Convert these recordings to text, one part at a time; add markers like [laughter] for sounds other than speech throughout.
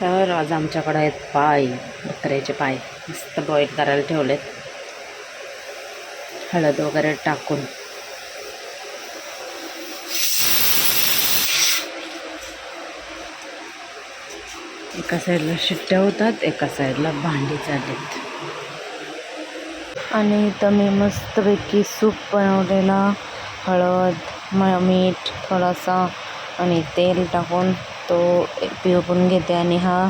तर आज आमच्याकडे आहेत पाय बकऱ्याचे पाय. मस्त बॉईल करायला ठेवलेत. हळद वगैरे टाकून. एका साईडला शिट्ट्या होतात एका साईडला भांडी चालत आणि इथं मी मस्तपैकी सूप बनवलेला. हळद म मीठ थोडासा आणि तेल टाकून. तो पिळून घेते आणि हा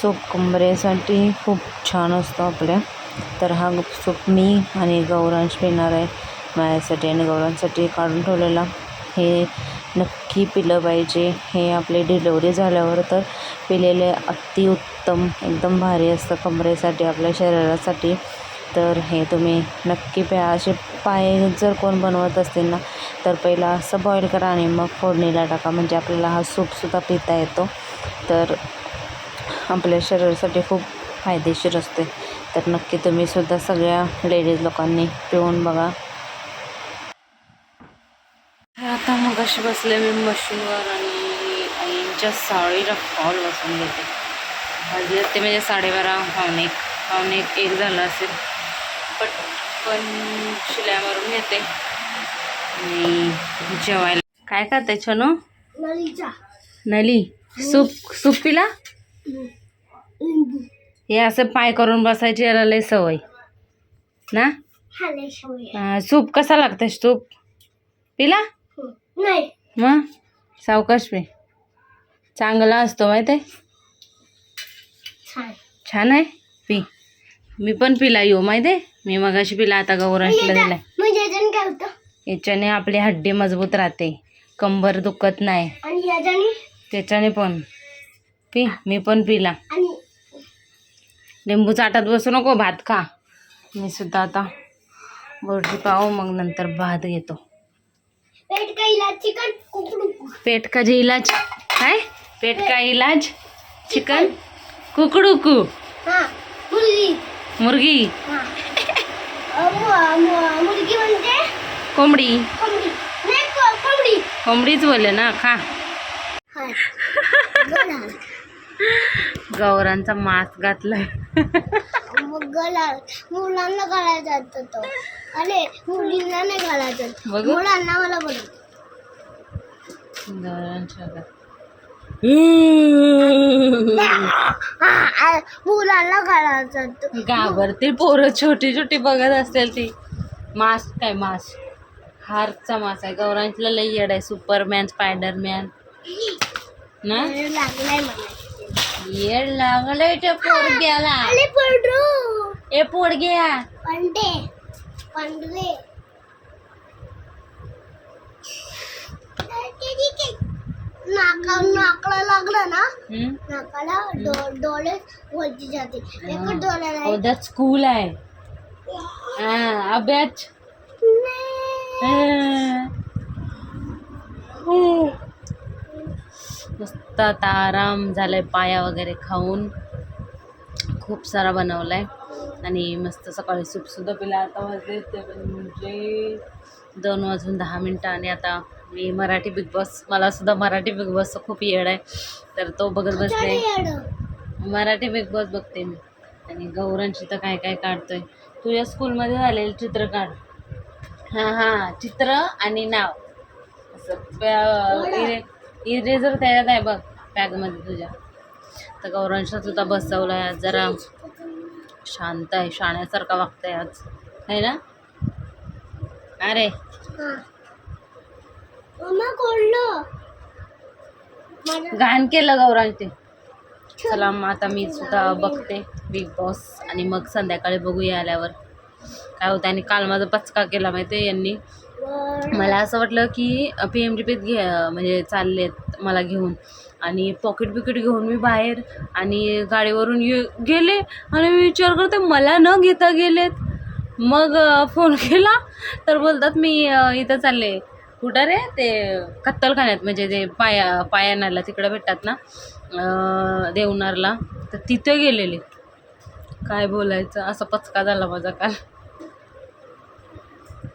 सूप कमरेसाठी खूप छान असतो आपल्या. तर हा सूप मी आणि गौरांश पिणार आहे माझ्यासाठी आणि गौरांसाठी काढून ठेवलेला. हे नक्की पिलं पाहिजे. हे आपली डिलेवरी झाल्यावर तर पिलेले अतिउत्तम एकदम भारी असतं कमरेसाठी आपल्या शरीरासाठी. तर हे तुम्ही नक्की प्या. असे पाय जर कोण बनवत असतील ना तर पहिला असं बॉईल करा आणि मग फोडणीला टाका. म्हणजे आपल्याला हा सूपसुद्धा पिता येतो. तर आपल्या शरीरासाठी खूप फायदेशीर असते. तर नक्की तुम्ही सुद्धा सगळ्या लेडीज लोकांनी पिऊन बघा. आता मग अशी बसले मी मशीनवर आणि आईंच्या साडीला फॉल बसून घेते. वाजले ते म्हणजे साडेबारा पावणे पावणे एक एक झालं असेल. पटकन शिलाई मारून घेते आणि जेवायला. काय खाते छनू? नली. सूप सूप पिला? हे असं पाय करून बसायची याला लय सवय. ना? सूप कसा लागतं सूप? पिला? नाही. मग? सावकाश पी चांगला असतो माहिती आहे छान आहे? पी. मी पण पिला येऊ माहिती आहे? मी मगाशी पिला आता गौरांशला दिलाय. म्हणजे याच्याने आपली हड्डी मजबूत राहते कंबर दुखत नाही. त्याच्याने पण. पी मी पण पिला. लिंबू चाटत बसू नको भात खा. मी सुद्धा आता बोरची पाहू मग नंतर भात घेतो. पेट काहीला चिकन? कुकडू. पेट का जे इलाज? काय? पेट का इलाज? चिकन? कुकडुकू. हा मुर्गी. अ, मु- मु- मुलगी म्हणते कोंबडी. कोंबडी. नाही को- कोंबडी. कोंबडीच बोलले ना खा. गौरांचा मास्क घातलाय. मुलांना घालायचा तो. अरे मुलींना नाही घालायचा. मुलांना मला बोल गौरांच्या मुलांना घालायचा घाबरते पोरं छोटी छोटी बघत असतील ती. मास्क काय मास्क हारचा मास्क आहे. गौरांचला लई येड आहे. Superman Spiderman. ना? लागलाय मला. येड लागलंय त्या पोरग्याला. ए पोरग्या. पंडे. पंडले. नाका नाकला लागलं ना हम्म? नाकाला डो- डोळे वरती जाते. एक डोळ्याला Oh, that's cool आहे. हा अभ्यास. मस्त आता आराम झालाय पाया वगैरे खाऊन. खूप सारा बनवलाय. आणि मस्त सकाळी सूपसुद्धा पिला. आता वाजले ते म्हणजे दोन वाजून दहा मिनटं आणि आता मी मराठी बिग बॉस मला सुद्धा मराठी बिग बॉसचा खूप येड आहे. तर तो बघत बसले. मराठी बिग बॉस बघते मी. आणि गौरांची तर काय काय काढतोय. तुझ्या स्कूलमध्ये झालेलं चित्र काढ. हां हां चित्र आणि नाव. असं इरे इरेझर त्याच्यात आहे बघ बॅगमध्ये तुझ्या. तर गौरांशला सुद्धा बसवलं आहे जरा शांत आहे शाण्यासारखा वागतंय आज. आहे ना? अरे. घाण केलं गौरांश ते. चला मग आता मी सुद्धा बघते बिग बॉस आणि मग संध्याकाळी बघूया आल्यावर. काय होतं आणि काल माझा पचका केला माहिती यांनी. मला असं वाटलं की पी एम डी पीत घे म्हणजे चाललेत मला घेऊन. आणि पॉकेट बिकेट घेऊन मी बाहेर आणि गाडीवरून ये गेले आणि मी विचार करते मला न घेता गेलेत. मग फोन [laughs] केला. तर बोलतात मी इथं चालले. कुठं रे? ते कत्तलखान्यात म्हणजे ते पाया पायानाला तिकडं भेटतात ना देवनारला. तर तिथे गेलेले. काय बोलायचं? असा पचका झाला माझा काल.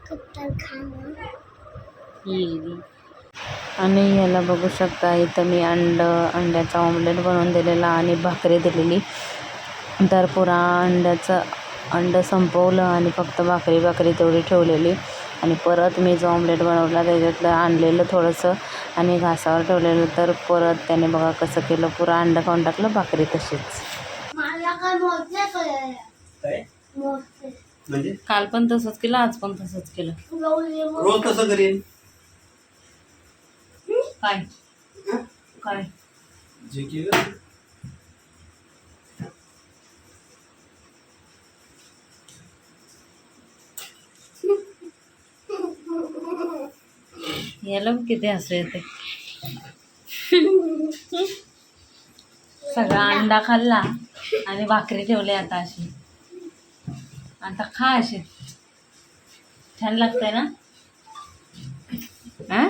कत्तलखाना? आणि याला बघू शकता इथं मी अंड अंड्याचा ऑमलेट बनवून दिलेला आणि भाकरी दिलेली. तर पुरा अंड्याचं अंड संपवलं आणि फक्त भाकरी भाकरी तेवढी ठेवलेली. आणि परत मी जो ऑमलेट बनवला त्याच्यातलं आणलेलं थोडंसं आणि घासावर ठेवलेलं. तर परत त्याने बघा कसं केलं पुरा अंड खाऊन टाकलं भाकरी तशीच. म्हणजे? काल पण तसंच केलं आज पण तसंच केलं. रोज कसं करीन? काय? काय? जे केलं. याला किती हसू येते सगळा अंडा खाल्ला आणि भाकरी ठेवली आता अशी. आता खा अशी. छान लागतंय ना? हा?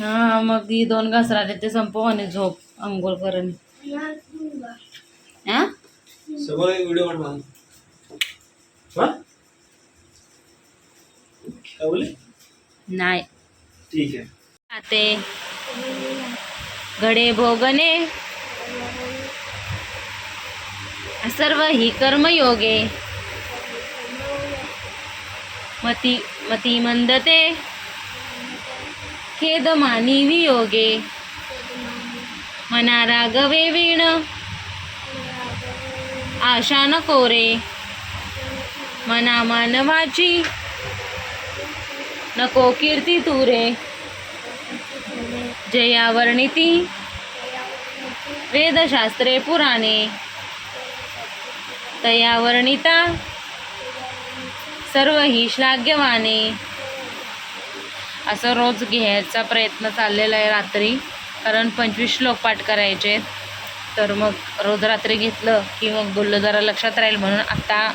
हा मग ही दोन घास राहिले ते संपव आणि झोप आंघोळ करून हा? व्हिडिओ हा नाही. ठीक आहे. आते. घडे भोगणे. सर्व ही कर्मयोगे. मती मती मंदते। खेद मानी वियोगे। मना रागवे वीण। आशा न कोरे। मना मानवाची। नको कीर्ती तुरे। जया वर्णिती वेदशास्त्रे पुराणे। तया वर्णिता। सर्व ही श्लाघ्यवाने असं रोज घ्यायचा प्रयत्न चाललेला आहे रात्री. कारण पंचवीस श्लोक पाठ करायचे. तर मग रोज रात्री घेतलं की मग बोललं जरा लक्षात राहील म्हणून आत्ता